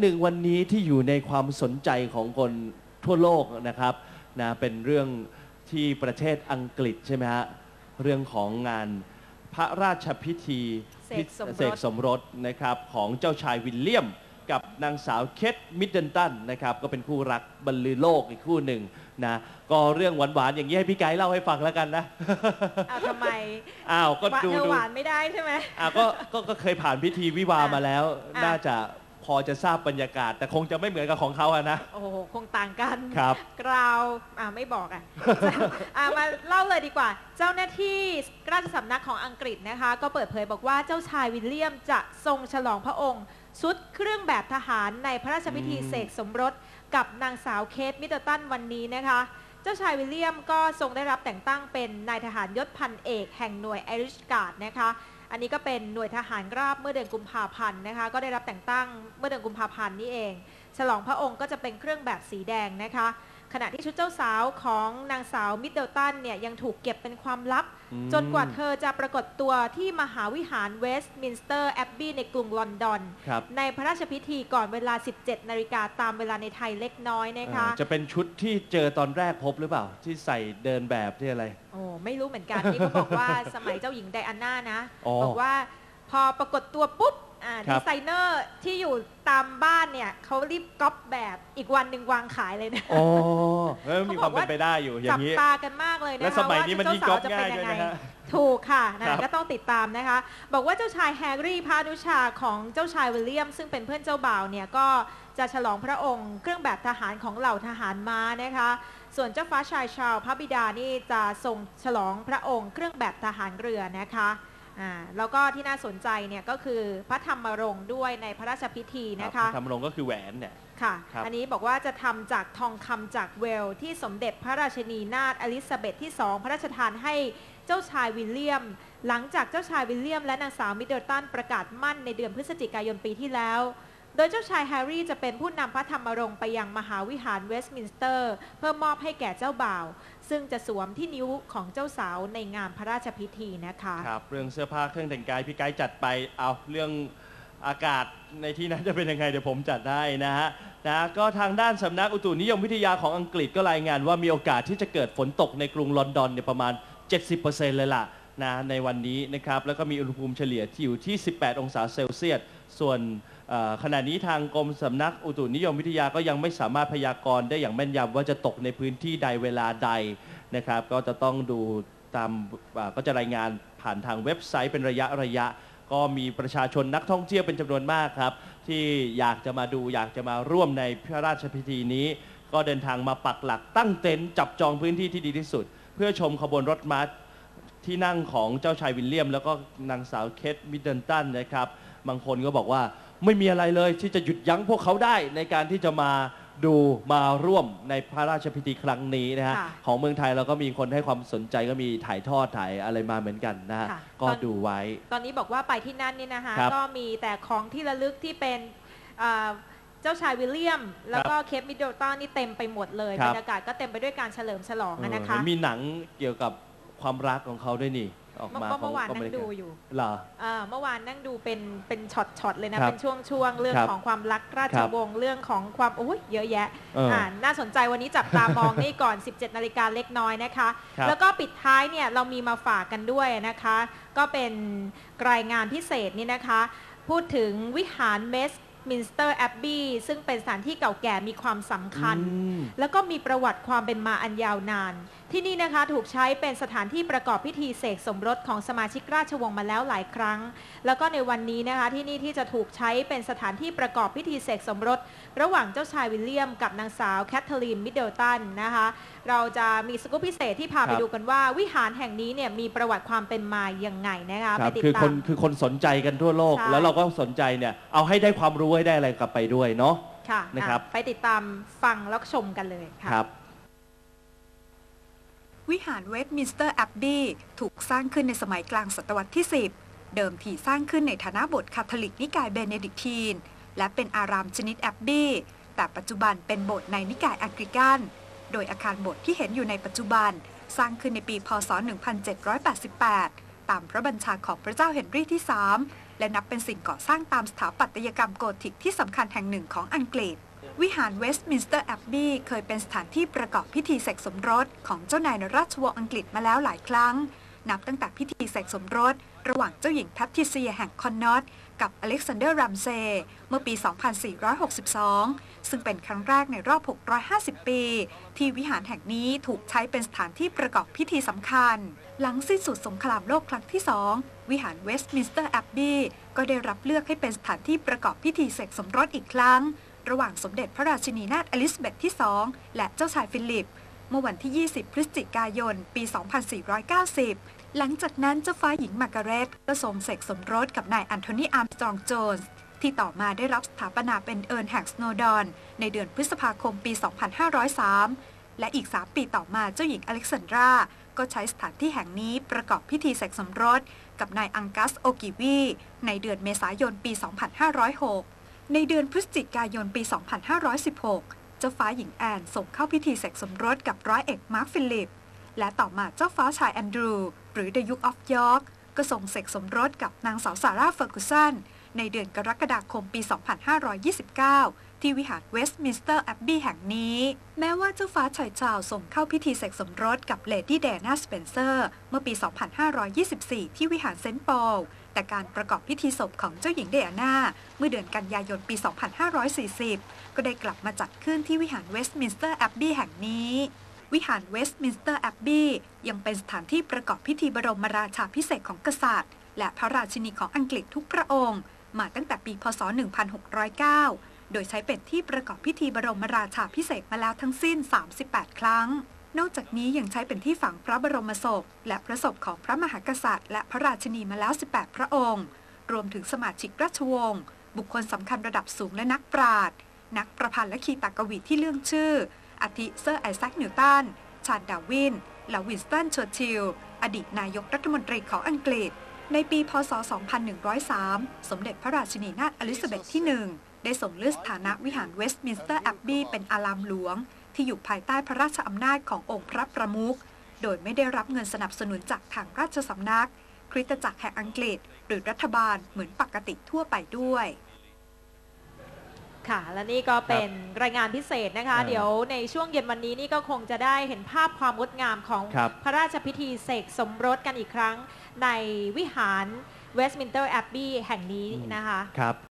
หนึ่งวันนี้ที่อยู่ในความสนใจของคนทั่วโลกนะครับนะเป็นเรื่องที่ประเทศอังกฤษใช่ไหมฮะเรื่องของงานพระราชพิธีเสกสมรสเสกสมรสนะครับของเจ้าชายวิลเลียม กับนางสาวเคทมิดเดิลตันนะครับก็เป็นคู่รักบรรลือโลกอีกคู่หนึ่งนะก็เรื่องหวานๆอย่างนี้ให้พี่ไกด์เล่าให้ฟังแล้วกันนะเอาทำไมอ้าวก็หวานดูเธอดูหวานไม่ได้ใช่ไหมอะก็ก็ก็เคยผ่านพิธีวิวาห์มาแล้วอะน่าจะ พอจะทราบบรรยากาศ แต่คงจะไม่เหมือนกับของเขาอะนะ โอ้โห คงต่างกันครับกราวอ่าไม่บอกอะ อ่ามาเล่าเลยดีกว่า เจ้าหน้าที่ราชสำนักของอังกฤษนะคะ ก็เปิดเผยบอกว่าเจ้าชายวิลเลียมจะทรงฉลองพระองค์ชุดเครื่องแบบทหารในพระราชพิธีอืมเสกสมรสกับนางสาวเคทมิดเดิลตันวันนี้นะคะ เจ้าชายวิลเลียมก็ทรงได้รับแต่งตั้งเป็นนายทหารยศพันเอกแห่งหน่วยไอริชการ์ดนะคะ อันนี้ก็เป็นหน่วยทหารราบเมื่อเดือนกุมภาพันธ์นะคะ ก็ได้รับแต่งตั้งเมื่อเดือนกุมภาพันธ์นี้เอง ฉลองพระองค์ก็จะเป็นเครื่องแบบสีแดงนะคะ ขณะที่ชุดเจ้าสาวของนางสาวมิดเดิลตันเนี่ยยังถูกเก็บเป็นความลับ อืม จนกว่าเธอจะปรากฏตัวที่มหาวิหารเวสต์มินสเตอร์แอบบีในกรุงลอนดอน ครับในพระราชพิธีก่อนเวลา 17 นาฬิกาตามเวลาในไทยเล็กน้อยนะคะ เออจะเป็นชุดที่เจอตอนแรกพบหรือเปล่า ที่ใส่เดินแบบที่อะไร โอ้ไม่รู้เหมือนกัน นี่เขาบอกว่าสมัยเจ้าหญิงไดอาน่านะ อ๋อบอกว่าพอปรากฏตัวปุ๊บ อ่าครัดีบ ไซเนอร์ที่อยู่ตามบ้านเนี่ยเขารีบก๊อปแบบอีกวันหนึ่งวางขายเลยนะ อ๋อเออมีความเป็นไปได้อยู่อย่าจับงนี้ ตากันมากเลยนะคะและสมัยว่านี้มันเจ้ายิ่งสาก๊อวปจะเป็นง่ายยังด้วยไงนะฮะถูกค่ะครันะบ ก็ต้องติดตามนะคะ บอกว่าเจ้าชายแฮร์รี่พานุชาของเจ้าชายวิลเลียม ซึ่งเป็นเพื่อนเจ้าบ่าวเนี่ยก็จะฉลองพระองค์เครื่องแบบทหารของเหล่าทหารม้านะคะ ส่วนเจ้าฟ้าชายชาวพระบิดานี่จะทรงฉลองพระองค์เครื่องแบบทหารเรือนะคะ อ่าแล้วก็ที่น่าสนใจเนี่ยก็คือพระธรรมรงค์ด้วยในพระราชพิธีนะคะ ทำลงก็คือแหวนเนี่ย ค่ะ ครับ อันนี้บอกว่าจะทำจากทองคำจากเวลที่สมเด็จพระราชินีนาถอลิซาเบธที่2พระราชทานให้เจ้าชายวิลเลียม หลังจากเจ้าชายวิลเลียม และนางสาวมิดเดิลตันประกาศมั่นในเดือนพฤศจิกายนปีที่แล้ว โดยเจ้าชายแฮร์รี่จะเป็นผู้นำพระธรรมรงค์ไปยังมหาวิหารเวสต์มินสเตอร์ เพื่อมอบให้แก่เจ้าบ่าว ซึ่งจะสวมที่นิ้วของเจ้าสาวในงานพระราชพิธีนะคะครับเรื่องเสื้อผ้าเครื่องแต่งกายพี่ไกด์จัดไปเอาเรื่องอากาศในที่นั้นจะเป็นยังไงเดี๋ยวผมจัดได้นะฮะนะก็ทางด้านสำนักอุตุนิยมวิทยาของอังกฤษก็รายงานว่ามีโอกาสที่จะเกิดฝนตกในกรุงลอนดอนเนี่ยประมาณ 70%เลยล่ะ นะในวันนี้นะครับแล้วก็มีอุณหภูมิเฉลี่ยที่อยู่ที่ 18 องศาเซลเซียส ส่วนขณะนี้ทางกรมสำนักอุตุนิยมวิทยาก็ยังไม่สามารถพยากรณ์ได้อย่างแม่นยำว่าจะตกในพื้นที่ใดเวลาใดนะครับ ก็จะต้องดูตามก็จะรายงานผ่านทางเว็บไซต์เป็นระยะระยะ ก็มีประชาชนนักท่องเที่ยวเป็นจำนวนมากครับ ที่อยากจะมาดูอยากจะมาร่วมในพระราชพิธีนี้ ก็เดินทางมาปักหลักตั้งเต็นท์จับจองพื้นที่ที่ดีที่สุด เพื่อชมขบวนรถม้า ที่นั่งของเจ้าชายวิลเลียม แล้วก็นางสาวเคทมิดเดิลตันนะครับ บางคนก็บอกว่าไม่มีอะไรเลยที่จะหยุดยั้งพวกเขาได้ในการที่จะมาดูมาร่วมในพระราชพิธีครั้งนี้นะฮะค่ะของเมืองไทยเราก็มีคนให้ความสนใจก็มีถ่ายทอดถ่ายอะไรมาเหมือนกันนะฮะค่ะ ก็ตอนดูไว้ ตอนนี้บอกว่าไปที่นั่นนี่นะคะ ครับก็มีแต่ของที่ระลึกที่เป็นอ่าเจ้าชายวิลเลียม แล้วก็เคปมิดเดิลตันนี่เต็มไปหมดเลยครับ บรรยากาศก็เต็มไปด้วยการเฉลิมฉลองเออะอนะคะ เห็นมีหนังเกี่ยวกับ ความรักของเขาด้วยนี่ออกเมื่อมาเมื่อวานขนั่ไม่งดูอยู่เหรออ่าเมื่อวานนั่งดูเป็นเป็นช็อตช็อตเลยนะครับเป็นช่วงช่วงๆเรื่องครับของความรักราครัชบวงศ์เรื่องของความโอ้ยเยอะแยะเอออ่าน่าสนใจวันนี้จับตามองนี่ก่อน 17 นาฬิกาเล็กน้อยนะคะครับแล้วก็ปิดท้ายเนี่ยเรามีมาฝากกันด้วยนะคะ ก็เป็นรายงานพิเศษนี่นะคะ พูดถึงวิหารเมสมินสเตอร์แอบบีซึ่งเป็นสถานที่เก่าแก่มีความสำคัญอืมแล้วก็มีประวัติความเป็นมาอันยาวนานที่นี่นะคะถูกใช้เป็นสถานที่ประกอบพิธีเสกสมรสของสมาชิกราชวงศ์มาแล้วหลายครั้ง แล้วก็ในวันนี้นะคะที่นี่ที่จะถูกใช้เป็นสถานที่ประกอบพิธีเสกสมรส ระหว่างเจ้าชายวิลเลียมกับนางสาวแคทเธอรีนมิดเดิลตันนะคะเราจะมีสกู๊ปพิเศษที่พาไปครับดูกันว่า วิหารแห่งนี้เนี่ยมีประวัติความเป็นมายังไงนะคะคไปรับติดคือตาคมนคือคนสนใจกันทั่วโลกใช่แล้วเราก็สนใจเนี่ยเอาให้ได้ความรู้ให้ได้อะไรกลับไปด้วยเนาะค่ะนะครับอะไปติดตามฟังแล้วชมกันเลยค่ะครับวิ หารเวสต์มินสเตอร์แอบบีถูกสร้างขึ้นในสมัยกลางศตวรรษที่ 10 เดิมทีสร้างขึ้นในฐานะโบสถ์คาทอลิกนิกายเบเนดิกทีน และเป็นอารามชนิดแอบบี้แต่ปัจจุบันเป็นโบสถ์ในนิกายแองกริกัน โดยอาคารโบสถ์ที่เห็นอยู่ในปัจจุบัน สร้างขึ้นในปี พศ 1788 ตามพระบัญชาของพระเจ้าเฮนรี่ที่ 3 และนับเป็นสิ่งก่อสร้างตามสถาปัตยกรรมโกธิกที่สำคัญแห่งหนึ่งของอังกฤษ วิหารเวสต์มินสเตอร์แอบบี้เคยเป็นสถานที่ประกอบพิธีเสกสมรสของเจ้านายในราชวงศ์อังกฤษมาแล้วหลายครั้ง นับตั้งแต่พิธีเสกสมรส ระหว่างเจ้าหญิงแพทริเซียแห่งคอนนอตกับอเล็กซานเดอร์รัมเซย์เมื่อปี 2462 ซึ่งเป็นครั้งแรกในรอบ 650 ปี ที่วิหารแห่งนี้ถูกใช้เป็นสถานที่ประกอบพิธีสำคัญ หลังสิ้นสุดสงครามโลกครั้งที่2วิหารเวสต์มินสเตอร์แอบบี้ก็ได้รับเลือกให้เป็นสถานที่ประกอบพิธีเสกสมรสอีกครั้ง ระหว่างสมเด็จพระราชินีนาถอลิซาเบธที่ 2 และเจ้าชายฟิลิป เมื่อวันที่ 20 พฤศจิกายน ปี 2490 หลังจากนั้นเจ้าฟ้าหญิงมาร์กาเร็ตก็ทรงเสกสมรสกับนายอันโทนีอาร์มสตรองโจนส์ที่ต่อมาได้รับสถาปนาเป็นเอิร์นแห่งสโนดอนในเดือนพฤษภาคมปี 2503 และอีก 3 ปีต่อมาเจ้าหญิงอเล็กซานดราก็ใช้สถานที่แห่งนี้ประกอบพิธีเสกสมรสกับนายอังกัสโอกิวีในเดือนเมษายนปี 2506 ในเดือนพฤศจิกายนปี 2516 เจ้าฟ้าหญิงแอนส่งเข้าพิธีเสกสมรสกับร้อยเอกมาร์คฟิลิป และต่อมาเจ้าฟ้าชายแอนดรู หรือ The Duke of York ก็ส่งเสกสมรสกับนางสาวซาร่าเฟอร์กูสันในเดือนกรกฎาคมปี 2529 ที่วิหารเวสต์มินสเตอร์แอบบี้แห่งนี้ แม้ว่าเจ้าฟ้าชายชาวส่งเข้าพิธีเสกสมรสกับเลดี้แดน่าสเปนเซอร์ เมื่อปี 2524 ที่วิหารเซนต์ปอล แต่การประกอบพิธีศพของเจ้าหญิงเดอาน่าเมื่อเดือนกันยายนปี 2540 ก็ได้กลับมาจัดขึ้นที่วิหารเวสต์มินสเตอร์แอบบี้แห่งนี้ วิหารเวสต์มินสเตอร์แอบบี้ยังเป็นสถานที่ประกอบพิธีบรมราชาพิเศษของกษัตริย์ และพระราชินีของอังกฤษทุกพระองค์ มาตั้งแต่ปี พศ 1609 โดยใช้เป็นที่ประกอบพิธีบรมราชาพิเศษมาแล้วทั้งสิ้น 38 ครั้ง นอกจากนี้ยังใช้เป็นที่ฝังพระบรมศพ และพระศพของพระมหากษัตริย์ และพระราชินีมาแล้ว 18 พระองค์ รวมถึงสมาชิกราชวงศ์ บุคคลสำคัญระดับสูงและนักปราชญ์นักประพันธ์และขีตากวีที่เรื่องชื่ออาทิเซอร์ไอแซคนิวตัน ชาร์ลดาวิน และวินสตันเชอร์ชิลอดีตนายกรัฐมนตรีของอังกฤษ ในปี พศ 2103 สมเด็จพระราชินีนาถอลิซาเบธที่ 1 ได้ส่งเลือกสถานะวิหารเวสต์มินสเตอร์แอบบีเป็นอารามหลวง ที่อยู่ภายใต้พระราชอำนาจขององค์พระประมุข โดยไม่ได้รับเงินสนับสนุนจากทางราชสำนัก คริสตจักรแห่งอังกฤษ หรือรัฐบาลเหมือนปกติทั่วไปด้วยค่ะ และนี่ก็เป็นรายงานพิเศษนะคะอ่าเดี๋ยวในช่วงเย็นวันนี้นี่ก็คงจะได้เห็นภาพความงดงามของครับพระราชพิธีเสกสมรสกันอีกครั้งในวิหารเวสต์มินสเตอร์แอบบีแห่งนี้นะคะครับ